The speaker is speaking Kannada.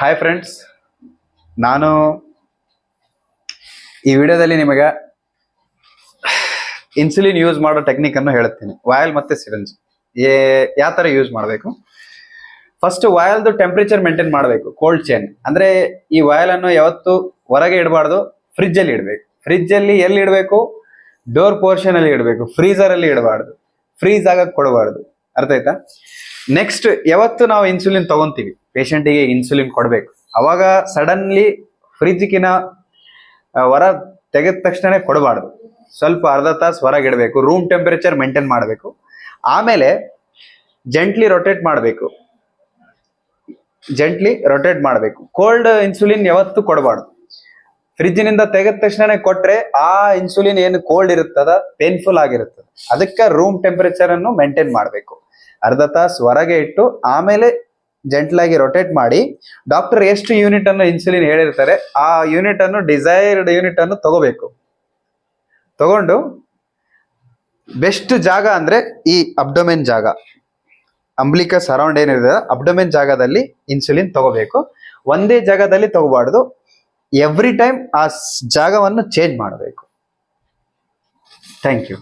ಹಾಯ್ ಫ್ರೆಂಡ್ಸ್ ನಾನು ಈ ವಿಡಿಯೋದಲ್ಲಿ ನಿಮಗೆ ಇನ್ಸುಲಿನ್ ಯೂಸ್ ಮಾಡೋ ಟೆಕ್ನಿಕ್ ಅನ್ನು ಹೇಳುತ್ತೇನೆ. ವಾಯಲ್ ಮತ್ತೆ ಸಿರಂಜ್ ಯಾವ ಥರ ಯೂಸ್ ಮಾಡಬೇಕು? ಫಸ್ಟ್ ವಾಯಲ್ದು ಟೆಂಪ್ರೇಚರ್ ಮೇಂಟೈನ್ ಮಾಡಬೇಕು ಕೋಲ್ಡ್ ಚೈನ್ ಅಂದ್ರೆ ಈ ವಾಯಲನ್ನು ಯಾವತ್ತು ಹೊರಗೆ ಇಡಬಾರ್ದು ಫ್ರಿಜ್ಜಲ್ಲಿ ಇಡಬೇಕು. ಫ್ರಿಜ್ಜಲ್ಲಿ ಎಲ್ಲಿ ಇಡಬೇಕು? ಡೋರ್ ಪೋರ್ಷನ್ ಅಲ್ಲಿ ಇಡಬೇಕು. ಫ್ರೀಸರಲ್ಲಿ ಇಡಬಾರ್ದು. ಫ್ರೀಸ್ ಆಗಕ್ಕೆ ಕೊಡಬಾರ್ದು. ಅರ್ಥ ಆಯ್ತಾ? ನೆಕ್ಸ್ಟ್ ಯಾವತ್ತು ನಾವು ಇನ್ಸುಲಿನ್ ತಗೊಂತೀವಿ? ಪೇಷಂಟಿಗೆ ಇನ್ಸುಲಿನ್ ಕೊಡಬೇಕು. ಅವಾಗ ಸಡನ್ಲಿ ಫ್ರಿಜ್ಕಿನ ಹೊರ ತೆಗೆದ ತಕ್ಷಣ ಕೊಡಬಾರ್ದು. ಸ್ವಲ್ಪ ಅರ್ಧ ತಾಸು ಹೊರಗಿಡಬೇಕು ರೂಮ್ ಟೆಂಪರೇಚರ್ ಮೇಂಟೈನ್ ಮಾಡಬೇಕು. ಆಮೇಲೆ ಜೆಂಟ್ಲಿ ರೊಟೇಟ್ ಮಾಡಬೇಕು. ಜೆಂಟ್ಲಿ ರೊಟೇಟ್ ಮಾಡಬೇಕು. ಕೋಲ್ಡ್ ಇನ್ಸುಲಿನ್ ಯಾವತ್ತೂ ಕೊಡಬಾರ್ದು. ಫ್ರಿಜ್ನಿಂದ ತೆಗೆದ ತಕ್ಷಣ ಕೊಟ್ರೆ ಆ ಇನ್ಸುಲಿನ್ ಏನು ಕೋಲ್ಡ್ ಇರುತ್ತದ? ಪೇನ್ಫುಲ್ ಆಗಿರುತ್ತದೆ ಅದಕ್ಕೆ ರೂಮ್ ಟೆಂಪರೇಚರ್ ಅನ್ನು ಮೇಂಟೈನ್ ಮಾಡಬೇಕು. ಅರ್ಧ ತಾಸು ಹೊರಗೆ ಇಟ್ಟು ಆಮೇಲೆ ಜೆಂಟ್ಲಾಗಿ ರೊಟೇಟ್ ಮಾಡಿ. ಡಾಕ್ಟರ್ ಎಷ್ಟು ಯೂನಿಟ್ ಅನ್ನು ಇನ್ಸುಲಿನ್ ಹೇಳಿರ್ತಾರೆ, ಆ ಯೂನಿಟ್ ಅನ್ನು ಡಿಸೈರ್ಡ್ ಯೂನಿಟ್ ಅನ್ನು ತಗೋಬೇಕು. ತಗೊಂಡು ಬೆಸ್ಟ್ ಜಾಗ ಅಂದ್ರೆ ಈ ಅಬ್ಡೊಮೆನ್ ಜಾಗ. ಅಂಬ್ಲಿಕ ಸರೌಂಡ್ ಏನಿದೆ ಅಬ್ಡೊಮೆನ್ ಜಾಗದಲ್ಲಿ ಇನ್ಸುಲಿನ್ ತಗೋಬೇಕು. ಒಂದೇ ಜಾಗದಲ್ಲಿ ತಗೋಬಾರ್ದು. ಎವ್ರಿ ಟೈಮ್ ಆ ಜಾಗವನ್ನು ಚೇಂಜ್ ಮಾಡಬೇಕು. Thank you